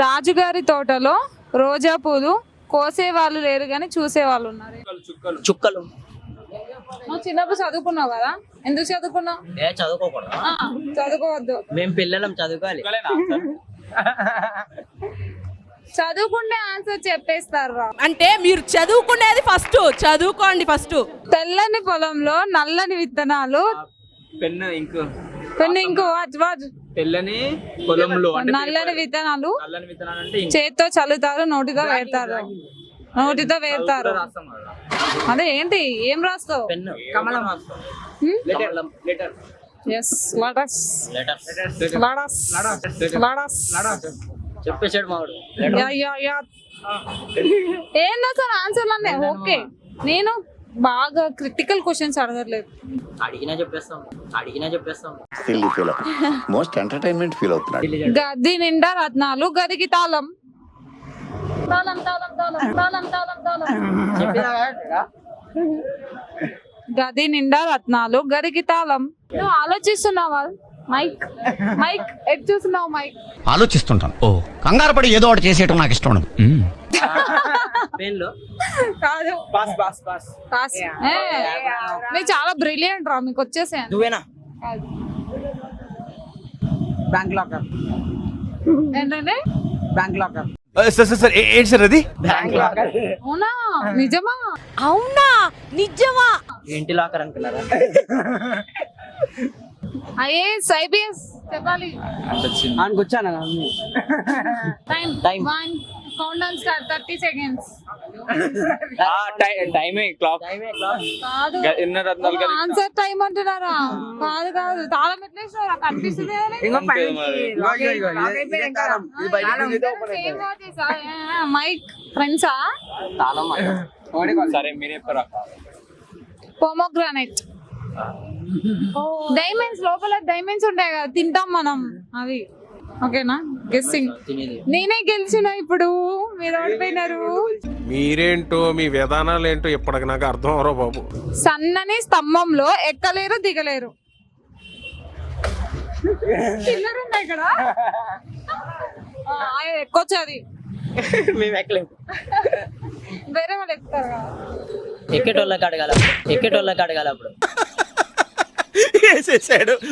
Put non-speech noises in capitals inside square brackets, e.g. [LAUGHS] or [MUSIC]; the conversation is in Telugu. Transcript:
రాజుగారి తోటలో రోజా పూలు కోసే వాళ్ళు లేరు కానీ చూసే వాళ్ళు ఉన్నారు. చుక్కలు. నువ్వు చిన్నప్పుడు చదువుకున్నావు కదా? ఎందుకు చదువుకున్నావు? ఏ చదువుకోకూడదు? ఆ, చదువుకోవద్దు. మేము పిల్లలం చదువుకోవాలి. చదువుకుంటే ఆన్సర్ చెప్పేస్తారు? రా అంటే మీరు చదువుకునేది ఫస్ట్ చదువుకోండి ఫస్ట్ తెల్లని పొలంలో నల్లని విత్తనాలు పెన్ను ఇంకు. కొన్ని ఇంకో వాచ్ వాచ్ తెల్లని పొలంలో నల్లని విత్తనాలు నల్లని విత్తనాలు అంటే చేత్తో చల్లుతారు నోటితో వేస్తారు నోటితో వేస్తారు. అదే ఏంటి? ఏం రాస్తావు? కమలం ఎస్ లడస్. లడస్. లడస్. చెప్పేసాడు మావాడు. Yeah yeah yeah. ఏందో సార్ ఆన్సర్లు అన్నీ ఓకే. నేను బాగా క్రిటికల్ క్వశ్చన్స్ అడగట్లేదు. అడిగినా చెప్పేస్తాం. అడిగినా చెప్పేస్తాం. Silly feel most entertainment feel అవుతున్నాడు గది నిండా రత్నాలు గదికి తాళం. తాళం తాళం తాళం తాళం తాళం తాళం. గది నిండా రత్నాలు గదికి తాళం. నువ్వు ఆలోచిస్తున్నావా? మైక్ మైక్ ఎటు చూస్తున్నావు మైక్ ఆలోచిస్తుంటాను. ఓ కంగారు పడి ఏదో ఒకటి చేసేయటం నాకు ఇష్టం ఉండదు. పెన్లో కాదు. Pass pass pass. పాస్. ఏ, మీరు చాలా బ్రిలియంట్ రా మీకు వచ్చేసాను నువ్వేనా? Bank locker. ఏంటంటే bank locker. Sir sir sir ఏ- ఏంటి సార్ అది? Bank locker. అవునా? నిజమా? అవునా? నిజమా? ఇంటి లాకర్ అనుకున్నారా ఐఏఎస్ ఐబిఎస్ చెప్పాలి. ఆయనకు వచ్చాను? Time countdown start thirty seconds టైమే క్లాక్. టైమే క్లాక్. కాదు. ఆన్సర్ టైం అంటున్నారా? కాదు కాదు. తాళం కనిపిస్తుంది మైక్. ఫ్రెండ్సా తాళం సరే మీరే పోమోగ్రానైట్ డైమండ్స్ లోపల డైమండ్స్ ఉంటాయి కదా తింటాం మనం అవి. ఓకేనా? గెస్సింగ్ నేనే గెలిచిన ఇప్పుడు? మీరు ఓడిపోయినారు. మీరేంటో మీ విధానాలు ఏంటో ఇప్పటికి నాకు అర్థం అవరో బాబు. సన్నని స్తంభంలో ఎక్కలేరు దిగలేరు. చిల్లరుందా ఇక్కడ? ఎక్కొచ్చు అది మేము ఎక్కలేము వేరే వాళ్ళు ఎక్కుతారు ఎక్కేటోళ్ళకి అడగాల ఎక్కేటోళ్ళకి అడగాల అప్పుడు. వేసేసాడు [LAUGHS]